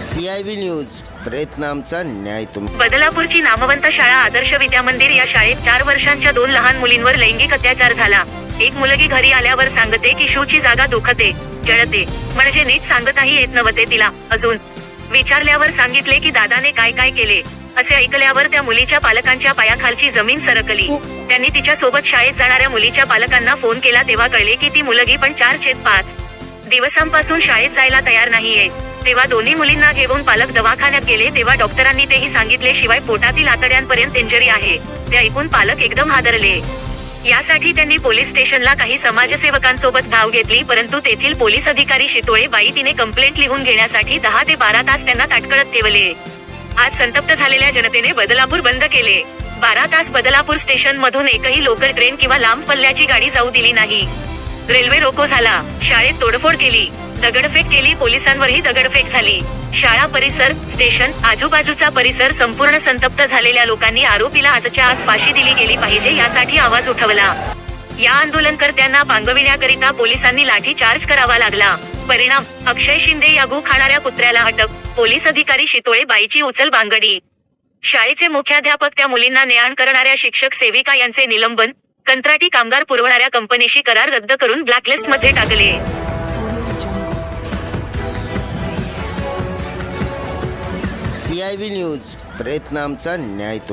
CIB news प्रयत्न आमचा न्याय तुम बदलापूरची नामवंत शाळा आदर्श विद्या मंदिर या शाळेत चार वर्षांच्या दोन लहान मुलींवर लैंगिक अत्याचार झाला. एक मुलगी घरी आल्यावर सांगते की शूची जागा दुखते जळते. म्हणजे नीट सांगताही येत नव्हते तिला. अजून विचारल्यावर सांगितले की दादाने काय काय केले? असे ऐकल्यावर त्या मुलीच्या पालकांच्या पायाखालची जमीन सरकली. त्यांनी तिच्या सोबत शाळेत जाणाऱ्या मुलीच्या पालकांना फोन केला तेव्हा कळले की ती मुलगी पण चार छेद पाच. दिवसांपासून शाळेत जायला तयार नाहीये. तेव्हा दोन्ही मुलींना घेऊन पालक दवाखान्यात गेले तेव्हा डॉक्टरांनी तेही सांगितले शिवाय पोटातील आतड्यांपर्यंत इंजरी आहे. ते ऐकून पालक एकदम हादरले. यासाठी त्यांनी पोलीस स्टेशनला काही समाजसेवकांसोबत धाव घेतली परंतु तेथील पोलीस अधिकारी शितोळे बाई तिने कंप्लेंट लिहून घेण्यासाठी दहा ते बारा तास त्यांना ताटकळत ठेवले. आज संतप्त झालेल्या जनतेने बदलापूर बंद केले. बारा तास बदलापूर स्टेशन मधून एकही लोकल ट्रेन किंवा लांब पल्ल्याची गाडी जाऊ दिली नाही. रेल्वे रोको झाला. शाळेत तोडफोड केली. दगडफेक केली पोलिसांवरही दगडफेक झाली. शाळा परिसर स्टेशन आजूबाजूचा परिसर संपूर्ण संतप्त झालेल्या लोकांनी आरोपीला आजच्या आज फाशी दिली गेली पाहिजे यासाठी आवाज उठवला. या आंदोलनकर्त्यांना पांगविण्याकरिता पोलिसांनी लाठी चार्ज करावा लागला. परिणाम अक्षय शिंदे या गु खाणाऱ्या कुत्र्याला अटक पोलीस अधिकारी शितोळे बाईची उचल बांगडी. शाळेचे मुख्याध्यापक त्या मुलींना नेआण करणाऱ्या शिक्षक सेविका यांचे निलंबन कंत्राटी कामगार पुरवणाऱ्या कंपनीशी करार रद्द करून ब्लॅकलिस्टमध्ये टाकले. सीआयबी न्यूज प्रयत्नामचा न्याय तुम